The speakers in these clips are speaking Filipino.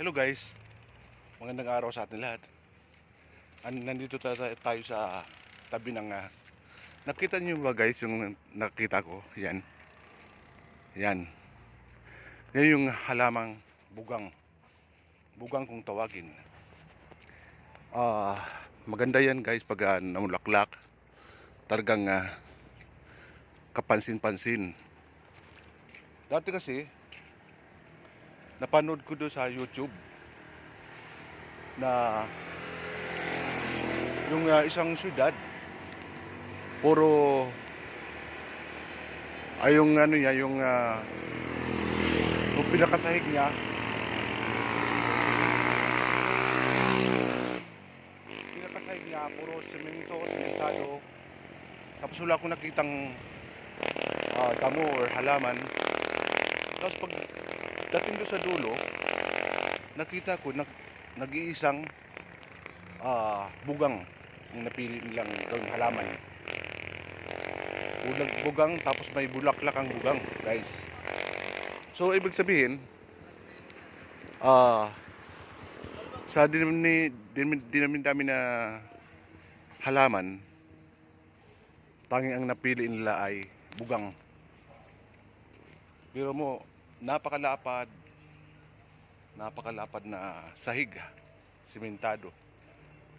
Hello guys. Magandang araw sa atin lahat. An nandito ta- ta- tayo sa tabi ng ah, Nakita niyo ba guys yung nakita ko? Yan. Yan. Yan yung halamang bugang. Bugang kung tawagin. Ah, maganda yan guys pag uh, namulaklak. Targang ah, kapansin-pansin. Dati kasi napanood ko doon sa YouTube na yung ah, isang syudad puro ay yung ano niya yung ah, yung pinakasahig niya. Pinakasahig niya puro semento sementado tapos wala akong nakitang ah, damo or halaman. Tapos pag dating doon sa dulo nakita ko nag, nag-iisang ah, bugang yung napili nilang gawing halaman. Bulag bugang tapos may bulaklak ang bugang guys. So ibig sabihin ah sa dinami din, dinamin dami na halaman tanging ang napili nila ay bugang. Pero mo napakalapad. Napakalapad na sahig simentado.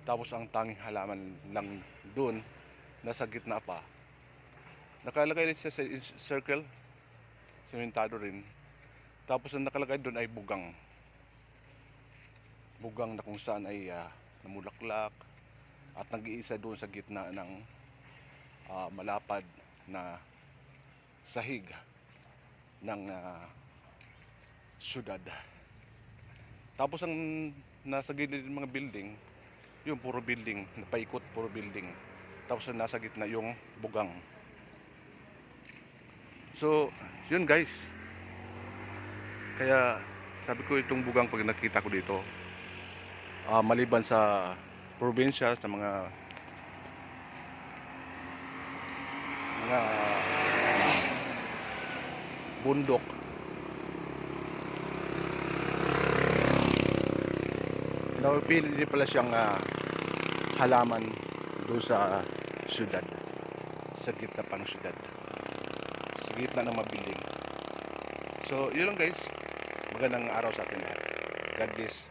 Tapos ang tanging halaman lang doon nasa gitna pa. Nakalagay rin siya sa circle simentado rin. Tapos ang nakalagay doon ay bugang. Bugang na kung saan ay ah, namulaklak at nag-iisa doon sa gitna ng ah, malapad na sahig ng ah, syudad. Tapos ang nasa gilid ng mga building yung puro building napaikot puro building. Tapos ang nasa gitna yung bugang. So, yun guys. Kaya sabi ko itong bugang pag nakita ko dito, ah, maliban sa probinsya, sa mga mga bundok, napipili din pala siyang ah, halaman doon sa syudad, sa gitna pang syudad sa gitna ng mga building. So, yun lang guys. Magandang araw sa atin lahat. God bless.